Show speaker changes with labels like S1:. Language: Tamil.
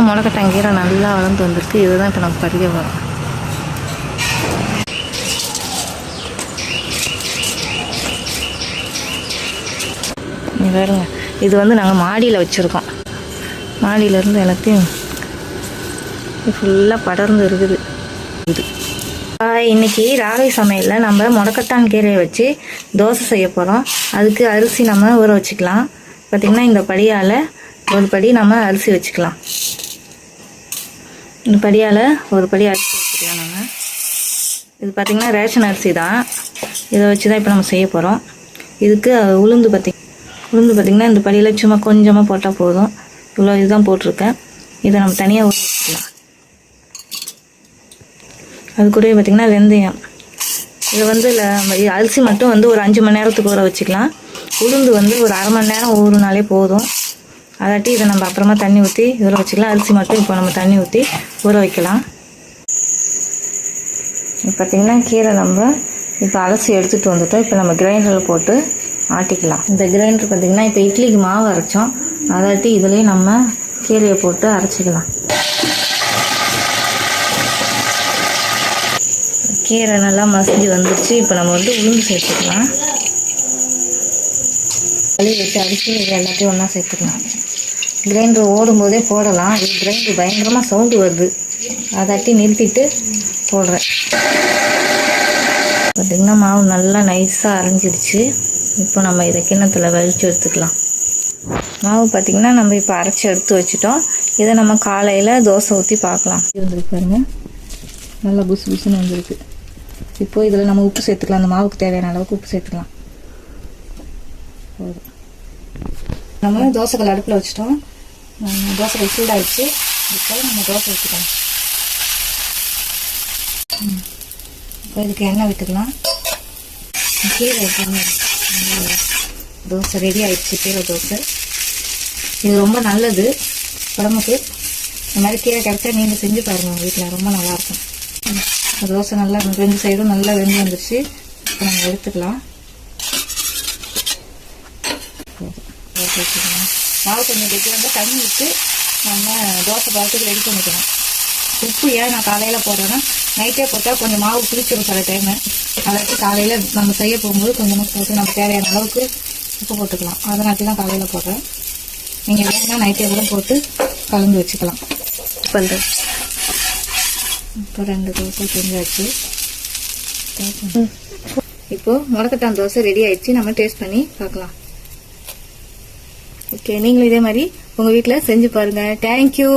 S1: பார்த்திங்கன்னா முளைக்கட்டாங்கீரை நல்லா வளர்ந்து வந்திருக்கு. இதுதான் இப்போ நம்ம பறிக்க போகிறோம் பாருங்க. இது வந்து நாங்கள் மாடியில் வச்சுருக்கோம். மாடியிலேருந்து எல்லாத்தையும் ஃபுல்லாக படர்ந்து இருக்குது. இது. இன்றைக்கி இன்னைக்கு சமையலில் நம்ம முடக்கத்தான் கீரையை வச்சு தோசை செய்ய போகிறோம் அதுக்கு அரிசி நம்ம ஊற வச்சுக்கலாம். பார்த்திங்கன்னா இந்த படியால் ஒரு படி நம்ம அரிசி வச்சுக்கலாம். இந்த படியால் ஒரு படி அரிசி வச்சுக்கலாம் நாங்கள் இது பார்த்திங்கன்னா ரேஷன் அரிசி தான். இதை வச்சு தான் இப்போ நம்ம செய்ய போகிறோம் இதுக்கு உளுந்து பார்த்தி உளுந்து பார்த்திங்கன்னா இந்த படியில் சும்மா கொஞ்சமாக போட்டால் போதும். இவ்வளோ இதுதான் போட்டிருக்கேன். இதை நம்ம தனியாக ஊற வச்சுக்கலாம். அது கூடவே பார்த்திங்கன்னா வெந்தயம். இதை வந்து இல்லை அரிசி மட்டும் வந்து ஒரு அஞ்சு மணி நேரத்துக்கு ஊற வச்சுக்கலாம். உளுந்து வந்து ஒரு அரை மணி நேரம் ஊறுனாலே போதும். அதாட்டி இதை நம்ம அப்புறமா தண்ணி ஊற்றி ஊற வச்சுக்கலாம். அரிசி மட்டும் இப்போ நம்ம தண்ணி ஊற்றி ஊற வைக்கலாம். இப்போ பார்த்திங்கன்னா கீரை நம்ம இப்போ அலசி எடுத்துகிட்டு வந்துட்டோம். இப்போ நம்ம கிரைண்டரில் போட்டு ஆட்டிக்கலாம். இந்த கிரைண்டர் பார்த்திங்கன்னா இப்போ இட்லிக்கு மாவு அரைச்சோம். அதாட்டி இதுலேயே நம்ம கீரையை போட்டு அரைச்சிக்கலாம். கீரை நல்லா மசிஞ்சு வந்துருச்சு. இப்போ நம்ம வந்து உளுந்து சேர்த்துக்கலாம். கழுவி வச்சு அரிசி எல்லாத்தையும் ஒன்றா சேர்த்துக்கலாம். கிரைண்டர் ஓடும்போதே போடலாம். இது கிரைண்டர் பயங்கரமாக சவுண்டு வருது. அதாட்டி நிறுத்திட்டு போடுறேன். பார்த்திங்கன்னா மாவு நல்லா நைஸாக அரைஞ்சிருச்சு இப்போ நம்ம இதை கிண்ணத்தில் வலிச்சு எடுத்துக்கலாம். மாவு பார்த்திங்கன்னா நம்ம இப்போ அரைச்சி எடுத்து வச்சுட்டோம். இதை நம்ம காலையில் தோசை ஊற்றி பார்க்கலாம். இருந்திருக்கு பாருங்க. நல்லா புசு புசுன்னு வந்திருக்கு. இப்போ இதில் நம்ம உப்பு சேர்த்துக்கலாம். அந்த மாவுக்கு தேவையான அளவுக்கு உப்பு சேர்த்துக்கலாம். போதும். நம்ம தோசைகள் அடுப்பில் வச்சுட்டோம். நம்ம தோசைக்கல் சூடாகிடுச்சு இப்போ நம்ம தோசை ஊற்றிக்கலாம் ம். இப்போ இதுக்கு எண்ணெய் விட்டுக்கலாம். கீரை தோசை ரெடி ஆயிடுச்சு கீரை தோசை. இது ரொம்ப நல்லது. உடம்புக்கு. இந்த மாதிரி கீரை கிடைச்சா நீங்கள் செஞ்சு பாருங்கள் உங்கள் வீட்டில். ரொம்ப நல்லாயிருக்கும் தோசை நல்லா ரெண்டு சைடும் நல்லா வெந்து வந்துருச்சு. இப்போ நம்ம எடுத்துக்கலாம். போதும். தோசை வச்சுக்கலாம். மாவு கொஞ்சம் கெட்டியாக தண்ணி விட்டு நம்ம தோசை பார்த்துக்கு ரெடி பண்ணிக்கணும். உப்பு ஏன் நான் காலையில் போடுறேன்னா நைட்டே போட்டால் கொஞ்சம் மாவு புளிச்சிடும் சில டைமு அதாட்டி காலையில் நம்ம செய்ய போகும்போது கொஞ்சமாக போட்டு நம்ம தேவையான அளவுக்கு உப்பு போட்டுக்கலாம். அதனாட்டி தான் காலையில் போடுறேன். நீங்கள் வேணும்னா நைட்டே கூட போட்டு கலந்து வச்சுக்கலாம். இப்போ இப்போ ரெண்டு தோசை செஞ்சாச்சு. இப்போ முடக்கத்தான் தோசை ரெடி ஆயிடுச்சு. நம்ம டேஸ்ட் பண்ணி பார்க்கலாம். ஓகே நீங்களும் இதே மாதிரி உங்கள் வீட்டில் செஞ்சு பாருங்கள் தேங்க்யூ